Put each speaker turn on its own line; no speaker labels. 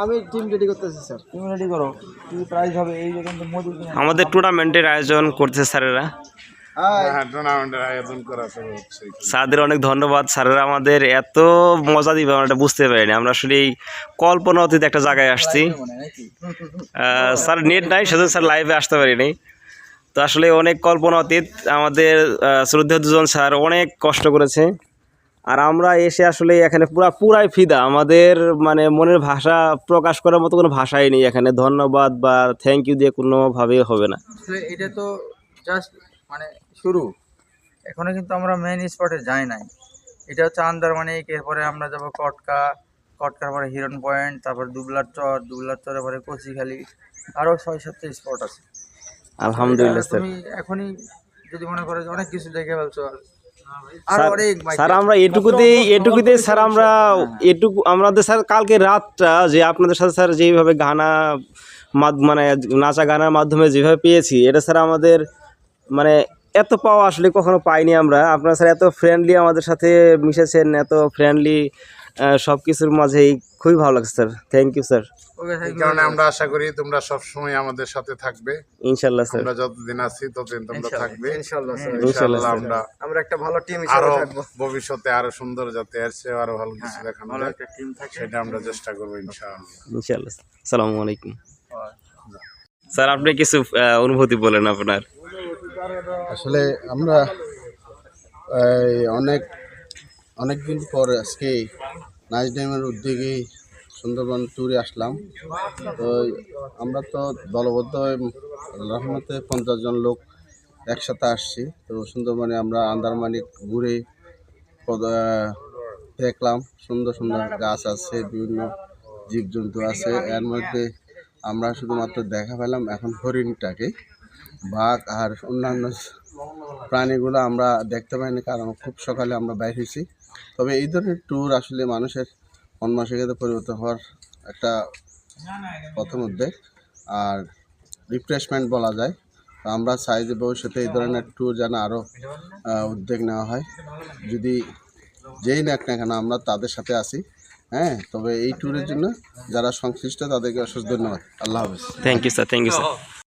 আমি team ready করতেছি sir তুমি রেডি করো। কি প্রাইজ হবে? এই যে কিন্তু
আমাদের টুর্নামেন্টের আয়োজন করছে স্যারেরা।
হ্যাঁ হচ্ছে
স্যারদের অনেক ধন্যবাদ। স্যারেরা আমাদের এত মজা দিবে আমরা এটা বুঝতে পারিনি। আমরা আসলে এই কল্পনা অতীত একটা জায়গায় আসছি।
হয়
স্যার নেট নাই সেজন্য স্যার লাইভে আসতে পারিনি। তো আসলে অনেক কল্পনা অতীত আমাদের আহ, শ্রদ্ধেয় দুজন স্যার অনেক কষ্ট করেছে। আর আমরা এসে আসলে এখানে পুরা পুরাই ফিদা। আমাদের মানে মনের ভাষা প্রকাশ করার মতো কোনো ভাষাই নেই এখানে। ধন্যবাদ বা থ্যাংক ইউ দিয়ে কোনোভাবেই হবে না।
এটা তো জাস্ট মানে শুরু। এখনও কিন্তু আমরা মেন স্পটে যাই নাই। এটা হচ্ছে আন্দারমানিক এরপরে আমরা যাব কটকা। কটকার পরে হিরন পয়েন্ট তারপর দুবলার চর দুবলার চরের পরে কচিখালি। আরও ছয় সাতটা স্পট আছে।
আলহামদুলিল্লাহ
তুমি এখনই যদি মনে করো যে অনেক কিছু দেখে ফেলছো
স্যার-। আমরা এটুকুতেই এটুকুতেই স্যার আমরা এটুকু আমাদের স্যার কালকে রাতটা যে আপনাদের সাথে স্যার যেইভাবে গানা মানে নাচা গানার মাধ্যমে যেভাবে পেয়েছি এটা স্যার আমাদের মানে এত পাওয়া আসলে কখনো পাইনি আমরা আপনারা স্যার এত ফ্রেন্ডলি আমাদের সাথে মিশেছেন এত ফ্রেন্ডলি সব কিছুর মাঝেই খুবই ভালো লাগছে স্যার। Thank you sir.
এই কারণে আমরা আশা করি তোমরা সব সময় আমাদের সাথে থাকবে।
ইনশাল্লাহ স্যার।
আমরা যতদিন আছি ততদিন তোমরা থাকবে।
ইনশাআল্লাহ স্যার।
ইনশাল্লাহ
ইনশাআল্লাহ আমরা
আমরা একটা ভালো টিম
আরও
হিসেবে থাকব।
ভবিষ্যতে আরও সুন্দর যাতে এর চেয়ে আরও ভালো কিছু দেখানো যায়।
একটা টিম থাকে।
সেটা আমরা চেষ্টা করব ইনশাআল্লাহ।
ইনশাল্লাহ সালামু আলাইকুম। স্যার আপনি কিছু আহ, অনুভূতি বলেন আপনার।
আসলে আমরা অনেক অনেক দিন পর আজকে নাইট ড্যামের উদ্যোগে সুন্দরবন ট্যুরে আসলাম। তো আমরা তো দলবদ্ধ রহমতে পঞ্চাশ জন লোক একসাথে আসছি। তো সুন্দরবনে আমরা আন্দারমানিক ঘুরে দেখলাম। সুন্দর সুন্দর গাছ আছে, বিভিন্ন জীবজন্তু আছে। এর মধ্যে আমরা শুধুমাত্র দেখা পেলাম এখন হরিণটাকে। বাঘ আর অন্যান্য প্রাণীগুলো আমরা দেখতে পাইনি, কারণ খুব সকালে আমরা বাইর হয়েছি। তবে এই ধরনের ট্যুর আসলে মানুষের মন মনমানসিকতা পরিবর্তন হওয়ার একটা প্রথম উদ্বেগ আর রিফ্রেশমেন্ট বলা যায়। তো আমরা চাই যে ভবিষ্যতে এই ধরনের ট্যুর যেন আরও উদ্যোগ নেওয়া হয়। যদি যেই নাক না কেন আমরা তাদের সাথে আছি হ্যাঁ? তবে এই ট্যুরের জন্য যারা সংশ্লিষ্ট তাদেরকে অশেষ ধন্যবাদ। আল্লাহ হাফিজ।
Thank you sir thank you sir